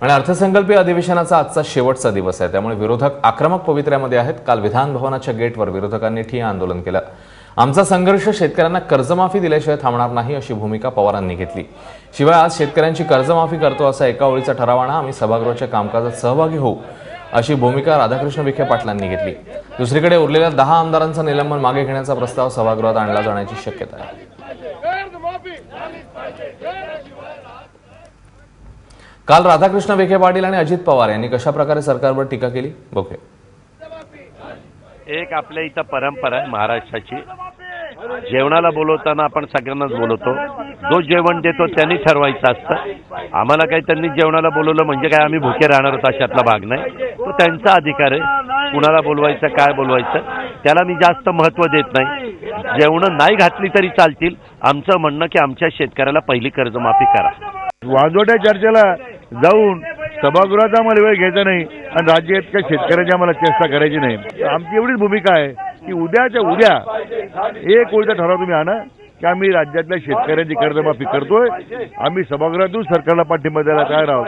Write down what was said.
आणि अर्थसंकल्पीय अधिवेशनाचा आजचा शेवटचा दिवस आहे. त्यामुळे विरोधक आक्रमक पवित्र्यामध्ये आहेत. काल विधान भवनाच्या गेटवर विरोधकांनी ठिय्या आंदोलन केलं. आमचा संघर्ष शेतकऱ्यांना कर्जमाफी दिल्याशिवाय थांबणार नाही अशी भूमिका पवारांनी घेतली. शिवाय आज शेतकऱ्यांची कर्जमाफी करतो असा एका ओळीचा ठराव आणा आम्ही सभागृहाच्या कामकाजात सहभागी होऊ अशी भूमिका राधाकृष्ण विखे पाटलांनी घेतली. दुसरीकडे उरलेल्या दहा आमदारांचं निलंबन मागे घेण्याचा प्रस्ताव सभागृहात आणला जाण्याची शक्यता आहे. काल राधाकृष्ण विखे पाटील आणि अजित पवार यांनी कशा प्रकारे सरकारवर टीका केली? बघूया एक आपल्या इथं परंपरा आहे महाराष्ट्राची. जेवणाला बोलवताना आपण सगळ्यांनाच बोलवतो. जो जेवण देतो त्यांनी ठरवायचं असतं. आम्हाला काही त्यांनी जेवणाला बोलवलं म्हणजे काय आम्ही भुके राहणार होतो अशातला भाग नाही. तो त्यांचा अधिकार आहे. कुणाला बोलवायचं काय बोलवायचं त्याला मी जास्त महत्त्व देत नाही. जेवणं नाही घातली तरी चालतील. आमचं म्हणणं की आमच्या शेतकऱ्याला पहिली कर्जमाफी करा. वाजवट्या चर्चेला जाऊन सभागृहाचा आम्हाला वेळ घ्यायचा नाही आणि राज्यातल्या काही शेतकऱ्याची आम्हाला चेष्टा करायची नाही. आमची एवढीच भूमिका आहे की उद्याच्या उद्या एक ओळीचा ठराव तुम्ही आणा की आम्ही राज्यातल्या शेतकऱ्यांची कर्जमाफी करतोय. आम्ही सभागृहातून सरकारला पाठिंबा द्यायला तयार आहोत.